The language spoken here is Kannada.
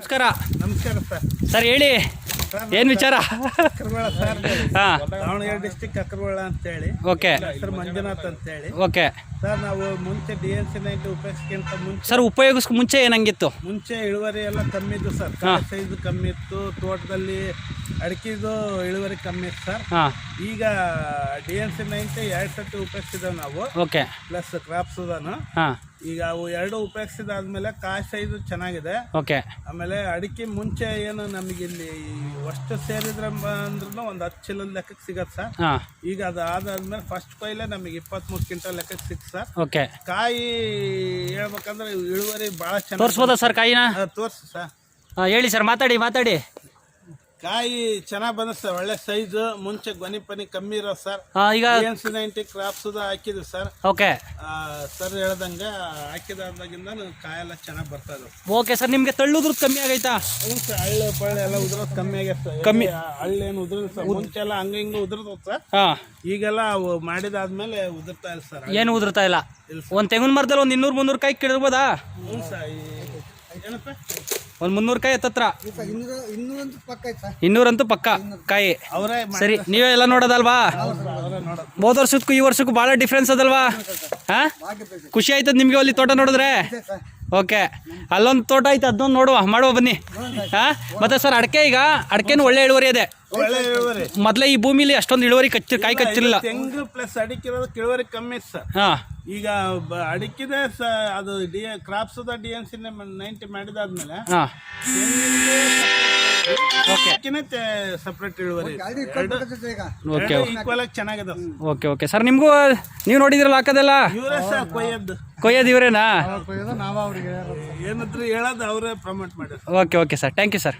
ನಮಸ್ಕಾರ. ನಮಸ್ಕಾರ ಸರ್. ಸರ್ ಹೇಳಿ. ಏನು ವಿಚಾರ? ಅಕ್ರಬೇಳ ಸರ್ ಹಾಂ. ದಾವಣಗೆರೆ ಡಿಸ್ಟಿಕ್ ಅಕ್ರಬಾಳ ಅಂತೇಳಿ. ಓಕೆ. ಹೆಸರು ಮಂಜುನಾಥ್ ಅಂತೇಳಿ. ಓಕೆ. ಸರ್ ನಾವು ಮುಂಚೆ ಡಿ ಎನ್ ಸಿ ನೈಂಟಿ ಉಪಯೋಗಿಸ್ಕಿಂತ ಮುಂಚೆ ಸರ್ ಉಪಯೋಗಿಸ್ಕೊ ಮುಂಚೆ ಏನಂಗಿತ್ತು? ಮುಂಚೆ ಇಳುವರಿ ಎಲ್ಲ ಕಮ್ಮಿ ಇದ್ದು ಸರ್. ಸೈಜ್ ಕಮ್ಮಿ ಇತ್ತು. ತೋಟದಲ್ಲಿ ಅಡಿಕೆದು ಇಳುವರಿ ಕಮ್ಮಿ ಇತ್ತು ಸರ್. ಹಾಂ. ಈಗ ಡಿ ಎನ್ ಸಿ ನೈಂಟಿ ಎರಡು ಸತಿ ಉಪಯೋಗಿಸಿದ್ದೇವೆ ನಾವು. ಓಕೆ. ಪ್ಲಸ್ ಕ್ರಾಪ್ಸ್ ಹಾಂ. ಈಗ ಅವು ಎರಡು ಉಪಯೋಗಿಸಿದಾದ್ಮೇಲೆ ಕಾಸ್ಟ್ ಸೈಜ್ ಚೆನ್ನಾಗಿದೆ. ಓಕೆ. ಆಮೇಲೆ ಅಡಿಕೆ ಮುಂಚೆ ಏನು ನಮಗೆ ಇಲ್ಲಿ ಅಷ್ಟು ಸೇರಿದ್ರೆ ಅಂದ್ರೂ ಒಂದು ಹತ್ತು ಚೀಲದ ಲೆಕ್ಕಕ್ಕೆ ಸಿಗತ್ತೆ ಸರ್. ಹಾಂ. ಈಗ ಅದು ಆದಾದ್ಮೇಲೆ ಫಸ್ಟ್ ಕೊಯ್ಲೆ ನಮಗೆ ಇಪ್ಪತ್ತ್ಮೂರು ಕ್ವಿಂಟಲ್ ಲೆಕ್ಕಕ್ಕೆ ಸಿಕ್ತು ಸರ್. ಓಕೆ. ಕಾಯಿ ಹೇಳ್ಬೇಕಂದ್ರೆ ಇಳುವರಿ ಭಾಳ ಚೆನ್ನಾಗಿ ತೋರಿಸ್ಬೋದಾ ಸರ್ ಕಾಯಿನ? ತೋರಿಸಿ ಸರ್. ಹಾಂ ಹೇಳಿ ಸರ್ ಮಾತಾಡಿ ಮಾತಾಡಿ. ಕಾಯಿ ಚೆನ್ನಾಗಿ ಬಂದ ಸರ್. ಒಳ್ಳೆ ಸೈಜ್ ಮುಂಚೆ ಗೊನಿ ಪನಿ ಕಮ್ಮಿ ಇರೋ ಸರ್. ಈಗ ಎನ್ ಸಿ ನೈಂಟಿ ಕ್ರಾಪ್ಸ್ ಹಾಕಿದ್ವಿ ಸರ್. ಓಕೆ. ಸರ್ ಹೇಳ್ದಂಗೆ ಹಾಕಿದಾಗಿಂದ ಕಾಯೆಲ್ಲ ಚೆನ್ನಾಗಿ ಬರ್ತಾ ಇದಾವೆ ಓಕೆ ಸರ್ ನಿಮಗೆ ತಳ್ಳುದ್ರದ್ದು ಕಮ್ಮಿ ಆಗೈತಾ? ಹ್ಞೂ ಸರ್ ಹಳ್ಳು ಬಳ್ಳೆ ಎಲ್ಲ ಉದ್ರೋದು ಕಮ್ಮಿ ಆಗೈತೆ ಸರ್. ಕಮ್ಮಿ. ಏನು ಉದ್ರದ್ ಸರ್. ಮುಂಚೆ ಎಲ್ಲ ಹಂಗ ಹಿಂಗ ಉದ್ರದ್ ಸರ್. ಈಗೆಲ್ಲ ಅವು ಮಾಡಿದಾದ್ಮೇಲೆ ಉದುರ್ತಾ ಇಲ್ಲ ಸರ್. ಏನು ಉದುರ್ತಾ ಇಲ್ಲ? ಒಂದ್ ತೆಂಗಿನ ಮರದಲ್ಲಿ ಒಂದ್ ಇನ್ನೂರು ಮುನ್ನೂರು ಕಾಯಿ ಕಿಡಿರ್ಬೋದಾ ಹ್ಞೂ ಸರ್ ಒಂದು ಮುನ್ನೂರು ಕಾಯಿ ಹತ್ತತ್ರ ಇನ್ನೂರು ಇನ್ನೂರೊಂದು ಪಕ್ಕ ಐತೆ ಸರ್ ಇನ್ನೂರಂತೂ ಪಕ್ಕ ಕಾಯಿ. ಸರಿ ನೀವೇ ಎಲ್ಲ ನೋಡೋದಲ್ವಾ? ಹೋದ ವರ್ಷಕ್ಕೂ ಈ ವರ್ಷಕ್ಕೂ ಭಾಳ ಡಿಫ್ರೆನ್ಸ್ ಅದಲ್ವಾ? ಹಾಂ? ಖುಷಿ ಆಯ್ತದ ನಿಮಗೆ ಅಲ್ಲಿ ತೋಟ ನೋಡಿದ್ರೆ? ಓಕೆ ಅಲ್ಲೊಂದು ತೋಟ ಐತೆ ಅದನ್ನ ನೋಡುವ ಮಾಡುವ ಬನ್ನಿ. ಹಾಂ? ಮತ್ತೆ ಸರ್ ಅಡಿಕೆ ಈಗ ಅಡಿಕೆನೂ ಒಳ್ಳೆ ಇಳುವರಿ ಇದೆ. ಒಳ್ಳೆ ಇಳುವರಿ. ಮೊದಲೇ ಈ ಭೂಮಿಲಿ ಅಷ್ಟೊಂದು ಇಳುವರಿ ಕಚ್ಚಿ ಕಾಯಿ ಕಚ್ಚಿರಲಿಲ್ಲ. ತೆಂಗು ಪ್ಲಸ್ ಅಡಿಕೆ ಇಳುವರಿ ಕಮ್ಮಿ ಇತ್ತು ಸರ್. ಹಾಂ. ಈಗ ಅಡಿಕೆ ಅಡಿಕೆದೆ ಸ ಅದು D crops D N C ninety ಮಾಡಿದಾದ್ಮೇಲೆ ಹಾಂ. ಸಪ್ರೇಟ್ ಇಳುವರಿ ಓಕೆ ಈಕ್ವಲ್ ಆಗಿ ಚೆನ್ನಾಗಿದೆ. Okay okay. ಸರ್ ನಿಮಗೂ ನೀವು ನೋಡಿದ್ರಲ್ಲ ಹಾಕದಲ್ಲ? ಇವರೇ ಸರ್ ಕೊಯ್ಯದ್ದು. ಕೊಯ್ಯೋದು ಇವರೇನಾ? ಏನಾದ್ರು ಹೇಳೋದು ಅವರೇ ಪ್ರಮೋಟ್ ಮಾಡಿ. Okay okay sir. Thank you sir.